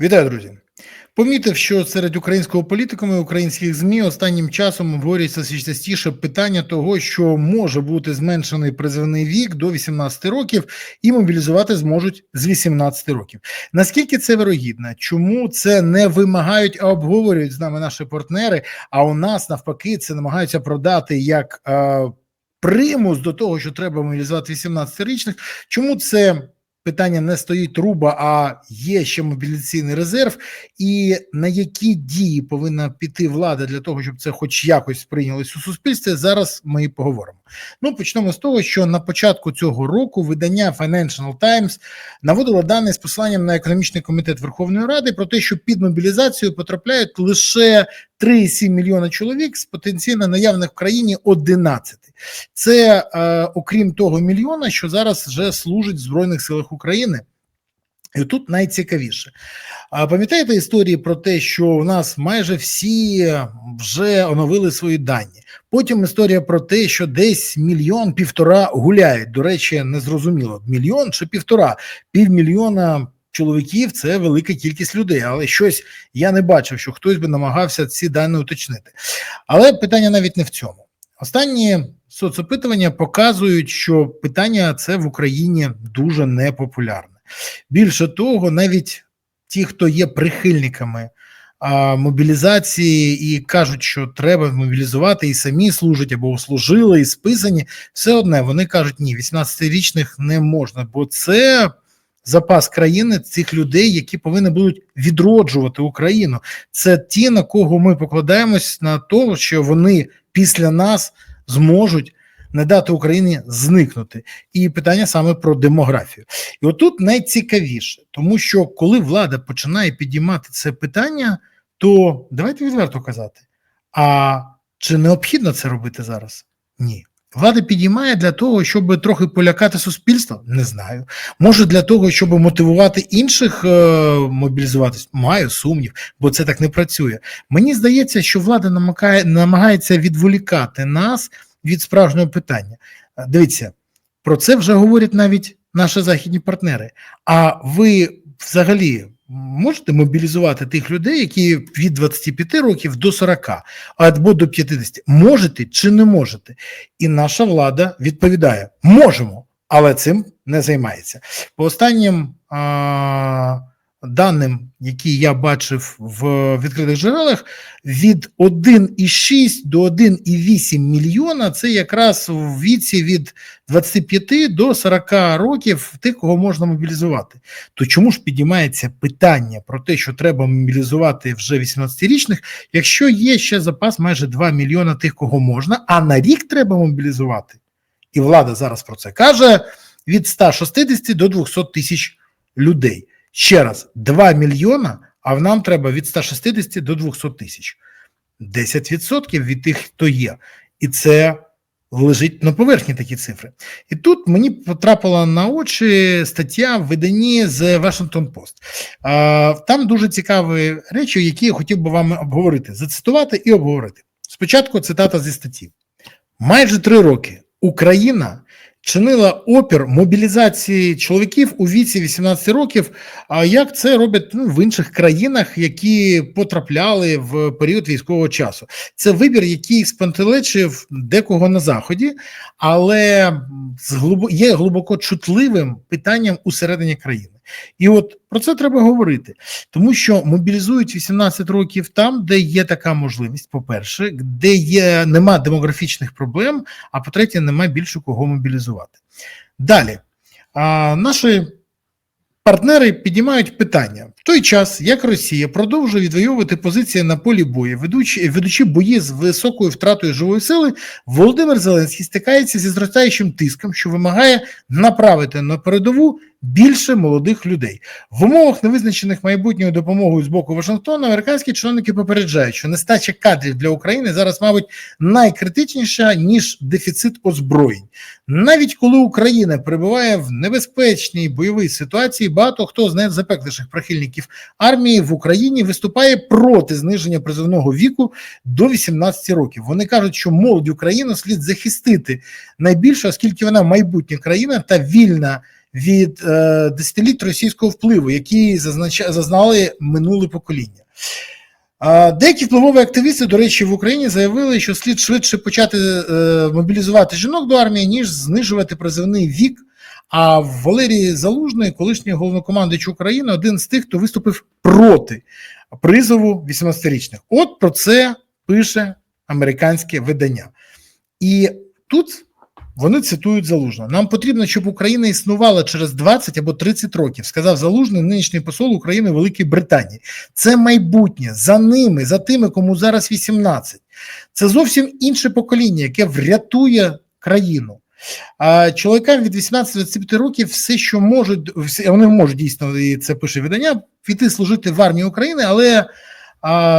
Вітаю, друзі. Помітив, що серед українського політикуму і українських змі останнім часом обговорюється частіше питання того, що може бути зменшений призовний вік до 18 років, і мобілізувати зможуть з 18 років. Наскільки це вирогідно? Чому це не вимагають, а обговорюють з нами наші партнери? А у нас навпаки це намагаються продати як е, примус до того, що треба мобілізувати 18-річних. Чому це? Питання не стоїть труба, а є ще мобілізаційний резерв, і на які дії повинна піти влада для того, щоб це хоч якось сприйнялось у суспільстві. Зараз ми і поговоримо. Ну почнемо з того, що на початку цього року видання Financial Times наводило дані з посиланням на економічний комітет Верховної Ради про те, що під мобілізацію потрапляють лише 3,7 мільйона чоловік з потенційно наявних в країні 11. Це е, окрім того мільйона, що зараз вже служить в Збройних силах України. І тут найцікавіше. Пам'ятаєте історії про те, що у нас майже всі вже оновили свої дані. Потім історія про те, що десь мільйон півтора гуляють. До речі, не зрозуміло, мільйон чи півтора, півмільйона чоловіків це велика кількість людей, але щось я не бачив, що хтось би намагався ці дані уточнити. Але питання навіть не в цьому. Останні соцопитування показують, що питання це в Україні дуже непопулярне. Більше того, навіть ті, хто є прихильниками а, мобілізації і кажуть, що треба мобілізувати, і самі служать або служили, і списані, все одне вони кажуть, ні, 18-річних не можна, бо це запас країни цих людей, які повинні будуть відроджувати Україну. Це ті, на кого ми покладаємось на те, що вони після нас зможуть не дати Україні зникнути. І питання саме про демографію. І отут найцікавіше, тому що коли влада починає підіймати це питання, то давайте відверто казати: а чи необхідно це робити зараз? Ні. Влада підіймає для того, щоб трохи полякати суспільство? Не знаю. Може для того, щоб мотивувати інших е, мобілізуватись? Маю сумнів, бо це так не працює. Мені здається, що влада намагає, намагається відволікати нас від справжнього питання. Дивіться, про це вже говорять навіть наші західні партнери. А ви взагалі можете мобілізувати тих людей, які від 25 років до 40 або до 50? Можете чи не можете? І наша влада відповідає: можемо, але цим не займається. По останнім а, даним, які я бачив в відкритих джерелах, від 1,6 до 1,8 мільйона це якраз в віці від 25 до 40 років тих, кого можна мобілізувати. То чому ж підіймається питання про те, що треба мобілізувати вже 18-річних, якщо є ще запас майже 2 мільйона тих, кого можна, а на рік треба мобілізувати? І влада зараз про це каже: від 160 до 200 тисяч людей. Ще раз, 2 мільйона, а в нам треба від 160 до 200 тисяч. 10% від тих, хто є. І це лежить на поверхні такі цифри. І тут мені потрапила на очі стаття в виданні з Washington Post. Там дуже цікаві речі, які я хотів би вам обговорити, зацитувати і обговорити. Спочатку цитата зі статті. Майже три роки Україна чинила опір мобілізації чоловіків у віці 18 років. А як це роблять ну, в інших країнах, які потрапляли в період військового часу? Це вибір, який спантеличив декого на заході, але є глибоко чутливим питанням усередині країни. І от про це треба говорити, тому що мобілізують 18 років там, де є така можливість. По перше, де є нема демографічних проблем. А по-третє, нема більше кого мобілізувати. Далі а, наші партнери піднімають питання в той час, як Росія продовжує відвоювати позиції на полі бою, ведучи ведучи бої з високою втратою живої сили, Володимир Зеленський стикається зі зростаючим тиском, що вимагає направити на передову більше молодих людей в умовах невизначених майбутньою допомогою з боку Вашингтона. Американські чиновники попереджають, що нестача кадрів для України зараз, мабуть, найкритичніша ніж дефіцит озброєнь. Навіть коли Україна перебуває в небезпечній бойовій ситуації, багато хто з найзапекліших прихильників армії в Україні виступає проти зниження призовного віку до 18 років. Вони кажуть, що молодь Україну слід захистити найбільше, оскільки вона майбутня країна та вільна від е, десятиліть російського впливу, який зазнач... зазнали минуле покоління. Деякі впливові активісти, до речі, в Україні заявили, що слід швидше почати е, мобілізувати жінок до армії, ніж знижувати призивний вік. А Валерій Залужний, колишній головнокомандуючий України, один з тих, хто виступив проти призову 18-річних. От про це пише американське видання. І тут вони цитують Залужного. Нам потрібно, щоб Україна існувала через 20 або 30 років, сказав Залужний, нинішній посол України в Великій Британії. Це майбутнє за ними, за тими, кому зараз 18. Це зовсім інше покоління, яке врятує країну. А чоловікам від 18-25 років все, що можуть, вони можуть дійсно, і це пише видання, піти служити в армії України, але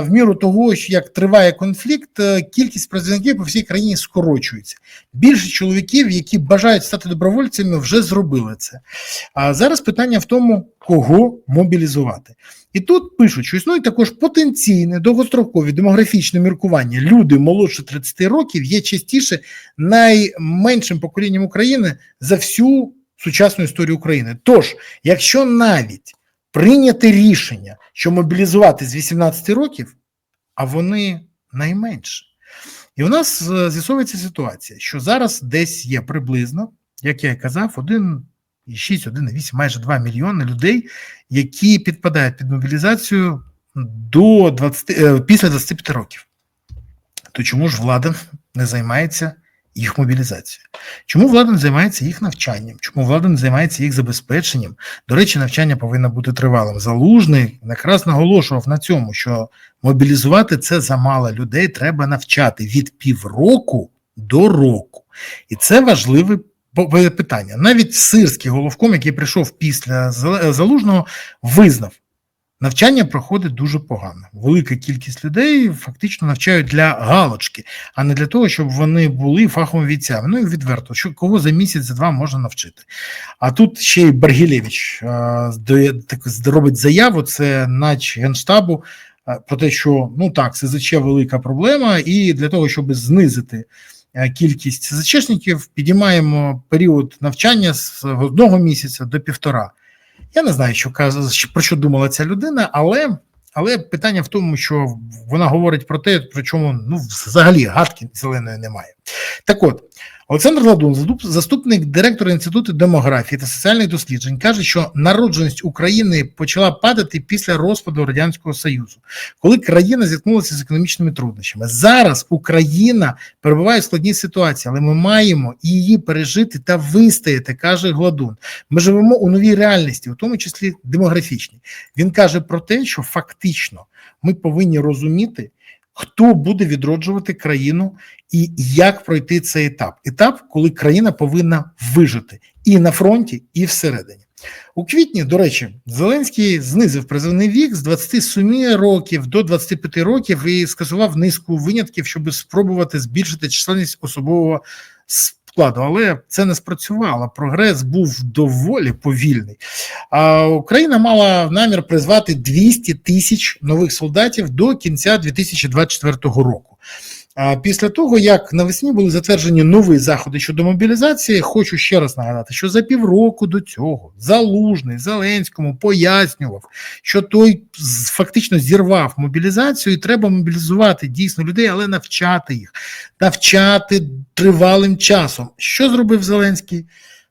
в міру того, як триває конфлікт, е, кількість призовників по всій країні скорочується. Більше чоловіків, які бажають стати добровольцями, вже зробили це. А зараз питання в тому, кого мобілізувати. І тут пишуть, що існує також потенційне довгострокові демографічне міркування. Люди молодше 30 років є частіше найменшим поколінням України за всю сучасну історію України. Тож, якщо навіть прийняти рішення, що мобілізувати з 18 років, а вони найменше. І у нас е, з'ясовується ситуація, що зараз десь є приблизно, як я і казав, 1,6, 1,8, майже 2 мільйони людей, які підпадають під мобілізацію до 20, е, після 25 років. То чому ж влада не займається їх мобілізацією. Чому влада не займається їх навчанням? Чому влада не займається їх забезпеченням? До речі, навчання повинно бути тривалим. Залужний якраз наголошував на цьому, що мобілізувати це замало людей, треба навчати від півроку до року. І це важливе питання. Навіть сирський головком, який прийшов після залужного, визнав. Навчання проходить дуже погано. Велика кількість людей фактично навчають для галочки, а не для того, щоб вони були фаховими війцями. Ну і відверто, що кого за місяць, за два можна навчити. А тут ще й Баргілєвич робить заяву, це нач генштабу про те, що ну так, СЗЧ велика проблема, і для того, щоб знизити. Кількість СЗЧшників підіймаємо період навчання з одного місяця до півтора. Я не знаю, що про що думала ця людина, але але питання в тому, що вона говорить про те, про чому ну взагалі гадки зеленої немає. Так от Олександр Ладун, заступник директора інституту демографії та соціальних досліджень, каже, що народженість України почала падати після розпаду радянського союзу, коли країна зіткнулася з економічними труднощами. Зараз Україна перебуває в складній ситуації, але ми маємо її пережити та вистояти, каже Гладун. Ми живемо у новій реальності, у тому числі демографічній. Він каже про те, що фактично ми повинні розуміти хто буде відроджувати країну і як пройти цей етап. Етап, коли країна повинна вижити і на фронті, і всередині. У квітні, до речі, Зеленський знизив призовний вік з 27 років до 25 років і скасував низку винятків, щоб спробувати збільшити численність особового складу, але це не спрацювало. Прогрес був доволі повільний. А Україна мала намір призвати 200 тисяч нових солдатів до кінця 2024 року. Після того, як навесні були затверджені нові заходи щодо мобілізації, хочу ще раз нагадати, що за півроку до цього залужний Зеленському пояснював, що той фактично зірвав мобілізацію, і треба мобілізувати дійсно людей, але навчати їх, навчати тривалим часом. Що зробив Зеленський?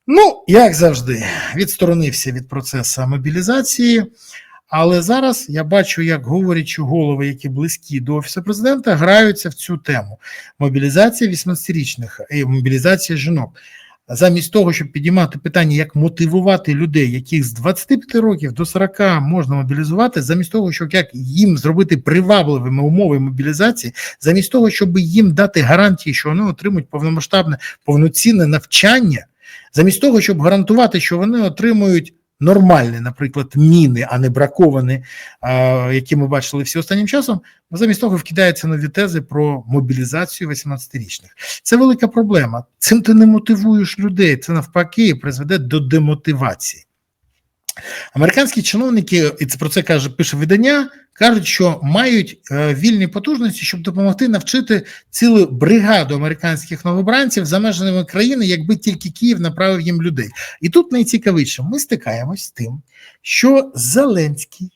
Ну, як завжди, відсторонився від процесу мобілізації. Але зараз я бачу, як говорячи голови, які близькі до офісу президента, граються в цю тему: мобілізація 18-річних і мобілізація жінок. Замість того, щоб підіймати питання, як мотивувати людей, яких з 25 років до 40 можна мобілізувати, замість того, щоб як їм зробити привабливими умови мобілізації, замість того, щоб їм дати гарантії, що вони отримують повномасштабне повноцінне навчання, замість того, щоб гарантувати, що вони отримують нормальні, наприклад, міни, а не браковані, які ми бачили всі останнім часом, замість того вкидаються нові тези про мобілізацію 18-річних. Це велика проблема. Цим ти не мотивуєш людей. Це навпаки призведе до демотивації. Американські чиновники, і це про це каже, пише видання, кажуть, що мають е, вільні потужності, щоб допомогти навчити цілу бригаду американських новобранців за межами країни, якби тільки Київ направив їм людей. І тут найцікавіше, ми стикаємось з тим, що Зеленський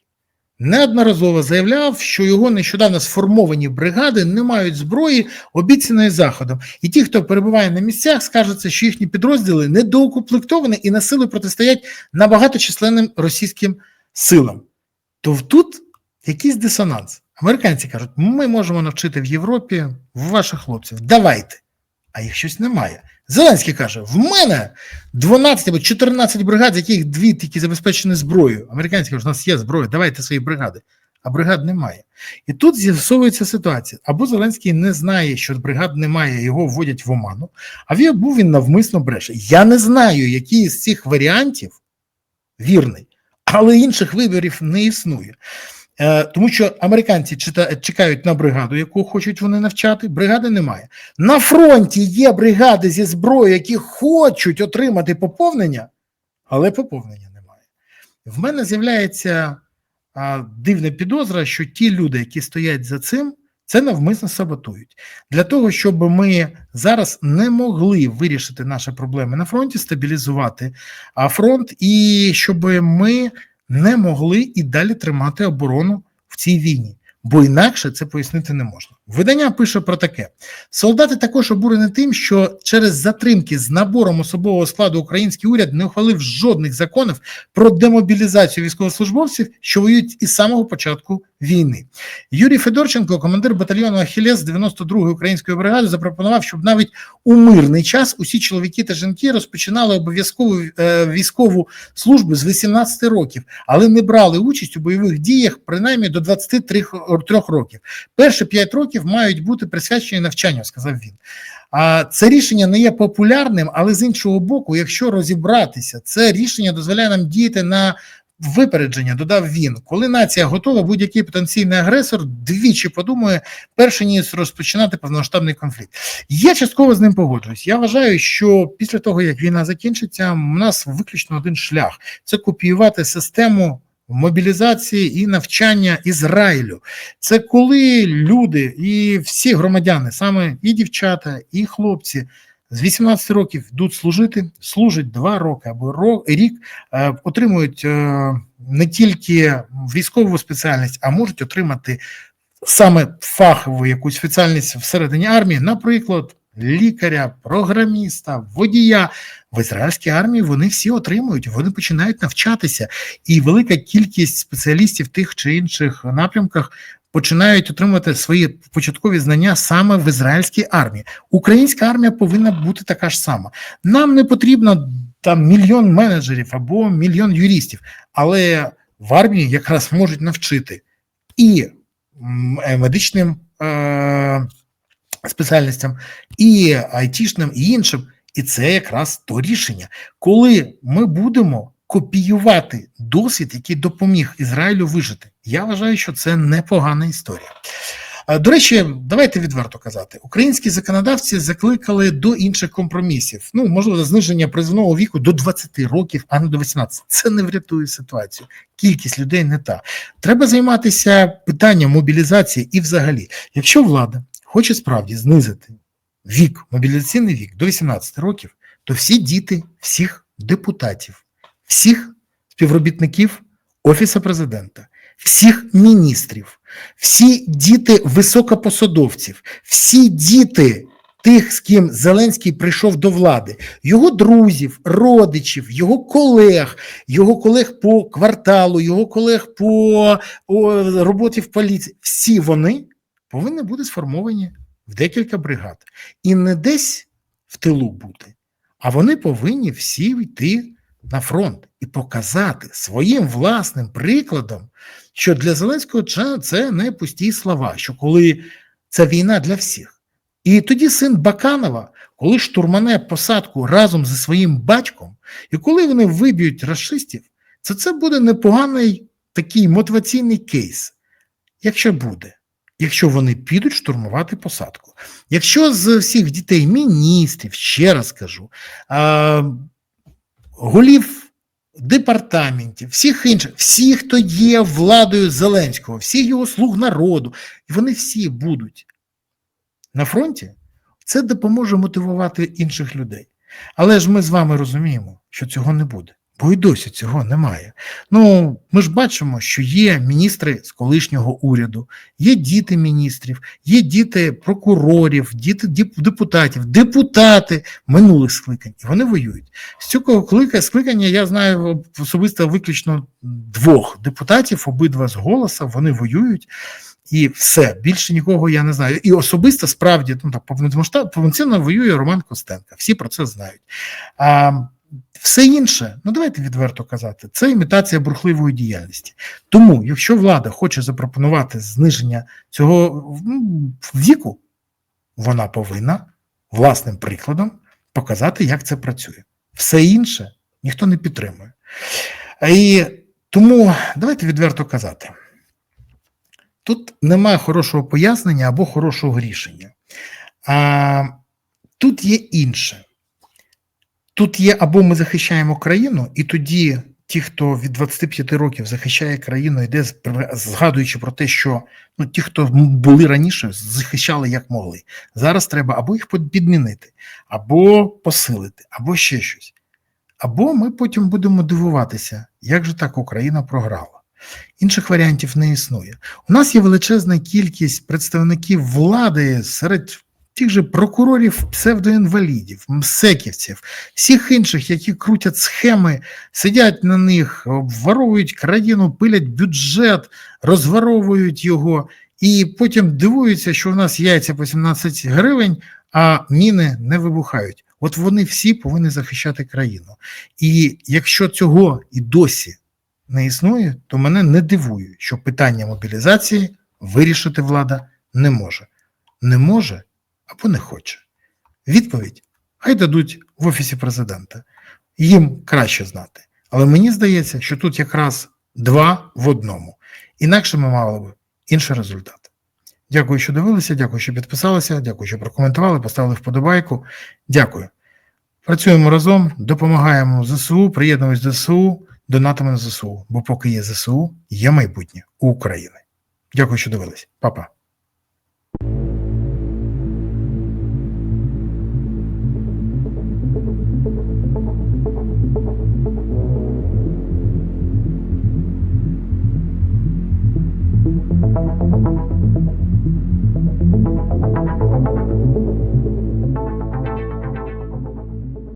неодноразово заявляв, що його нещодавно сформовані бригади не мають зброї, обіцяної заходом. І ті, хто перебуває на місцях, скажеться, що їхні підрозділи недоукомплектовані і на силу протистоять набагаточисленним російським силам. То тут якийсь дисонанс. Американці кажуть, ми можемо навчити в Європі ваших хлопців. Давайте. А їх щось немає. Зеленський каже: в мене 12 або 14 бригад, з яких дві тільки забезпечені зброєю. Американці кажуть, у нас є зброя, давайте свої бригади. А бригад немає. І тут з'ясовується ситуація. Або Зеленський не знає, що бригад немає, його вводять в оману, а або він навмисно бреше. Я не знаю, який з цих варіантів вірний, але інших виборів не існує. Е, Тому що американці чита, чекають на бригаду, яку хочуть вони навчати. Бригади немає. На фронті є бригади зі зброєю, які хочуть отримати поповнення, але поповнення немає. В мене з'являється а, дивна підозра, що ті люди, які стоять за цим, це навмисно саботують для того, щоб ми зараз не могли вирішити наші проблеми на фронті, стабілізувати фронт, і щоб ми не могли і далі тримати оборону в цій війні, бо інакше це пояснити не можна. Видання пише про таке: солдати також обурені тим, що через затримки з набором особового складу український уряд не ухвалив жодних законів про демобілізацію військовослужбовців, що воюють із самого початку війни. Юрій Федорченко, командир батальйону Ахілес 92-ї української бригади, запропонував, щоб навіть у мирний час усі чоловіки та жінки розпочинали обов'язкову е, військову службу з 18 років, але не брали участь у бойових діях принаймні до 23 років. Перші 5 років мають бути присвячені навчанню, сказав він. А це рішення не є популярним, але з іншого боку, якщо розібратися, це рішення дозволяє нам діяти на випередження. Додав він, коли нація готова, будь-який потенційний агресор двічі подумає, перше ніж розпочинати повномасштабний конфлікт. Я частково з ним погоджуюсь. Я вважаю, що після того як війна закінчиться, у нас виключно один шлях це копіювати систему мобілізації і навчання Ізраїлю. Це коли люди і всі громадяни, саме і дівчата, і хлопці. З 18 років йдуть служити, служать 2 роки або рік, е, отримують е, не тільки військову спеціальність, а можуть отримати саме фахову якусь спеціальність всередині армії, наприклад, лікаря, програміста, водія в ізраїльській армії вони всі отримують, вони починають навчатися, і велика кількість спеціалістів тих чи інших напрямках. Починають отримувати свої початкові знання саме в ізраїльській армії. Українська армія повинна бути така ж сама. Нам не потрібно там мільйон менеджерів або мільйон юристів, але в армії якраз можуть навчити і медичним е- спеціальностям, і айтішним, і іншим. І це якраз то рішення, коли ми будемо копіювати досвід, який допоміг Ізраїлю вижити. Я вважаю, що це непогана історія. До речі, давайте відверто казати, українські законодавці закликали до інших компромісів. Ну, можливо, зниження призовного віку до 20 років, а не до 18. Це не врятує ситуацію. Кількість людей не та. Треба займатися питанням мобілізації і, взагалі, якщо влада хоче справді знизити вік, мобілізаційний вік до 18 років, то всі діти, всіх депутатів, всіх співробітників Офісу президента, всіх міністрів, всі діти високопосадовців, всі діти тих, з ким Зеленський прийшов до влади, його друзів, родичів, його колег, його колег по кварталу, його колег по роботі в поліції, всі вони повинні бути сформовані в декілька бригад. І не десь в тилу бути, а вони повинні всі йти на фронт і показати своїм власним прикладом, що для Зеленського це не пусті слова, що коли це війна для всіх. І тоді син Баканова, коли штурмане посадку разом зі своїм батьком, і коли вони виб'ють расистів, це це буде непоганий такий мотиваційний кейс, якщо буде якщо вони підуть штурмувати посадку. Якщо з всіх дітей міністрів, ще раз кажу, голів департаментів, всіх інших, всі, хто є владою Зеленського, всіх його слуг народу, і вони всі будуть на фронті, це допоможе мотивувати інших людей. Але ж ми з вами розуміємо, що цього не буде, бо і досі цього немає. Ну, ми ж бачимо, що є міністри з колишнього уряду, є діти міністрів, є діти прокурорів, діти депутатів, депутати минулих скликань, і вони воюють. З цього скликання я знаю особисто виключно двох депутатів, обидва з голоса, вони воюють. І все, більше нікого я не знаю. І особисто справді ну так повноцінно воює Роман Костенко. Всі про це знають. А все інше, ну давайте відверто казати, це імітація бурхливої діяльності. Тому, якщо влада хоче запропонувати зниження цього віку, вона повинна власним прикладом показати, як це працює. Все інше ніхто не підтримує. І тому давайте відверто казати. Тут немає хорошого пояснення або хорошого рішення. А, тут є інше. Тут є або ми захищаємо країну, і тоді ті, хто від 25 років захищає країну, йде згадуючи про те, що ну, ті, хто були раніше, захищали як могли. Зараз треба або їх підмінити, або посилити, або ще щось. Або ми потім будемо дивуватися, як же так Україна програла. Інших варіантів не існує. У нас є величезна кількість представників влади серед тих же прокурорів, псевдоінвалідів, мсеківців, всіх інших, які крутять схеми, сидять на них, обворовують країну, пилять бюджет, розворовують його, і потім дивуються, що у нас яйця по 17 гривень, а міни не вибухають. От вони всі повинні захищати країну. І якщо цього і досі не існує, то мене не дивує, що питання мобілізації вирішити влада не може. Не може або не хоче. Відповідь хай дадуть в Офісі президента. Їм краще знати. Але мені здається, що тут якраз два в одному. Інакше ми мали б інший результат. Дякую, що дивилися, дякую, що підписалися, дякую, що прокоментували, поставили вподобайку. Дякую. Працюємо разом, допомагаємо ЗСУ, приєднуємось до ЗСУ, донатимо на ЗСУ, бо поки є ЗСУ, є майбутнє України. Дякую, що дивились. Па-па.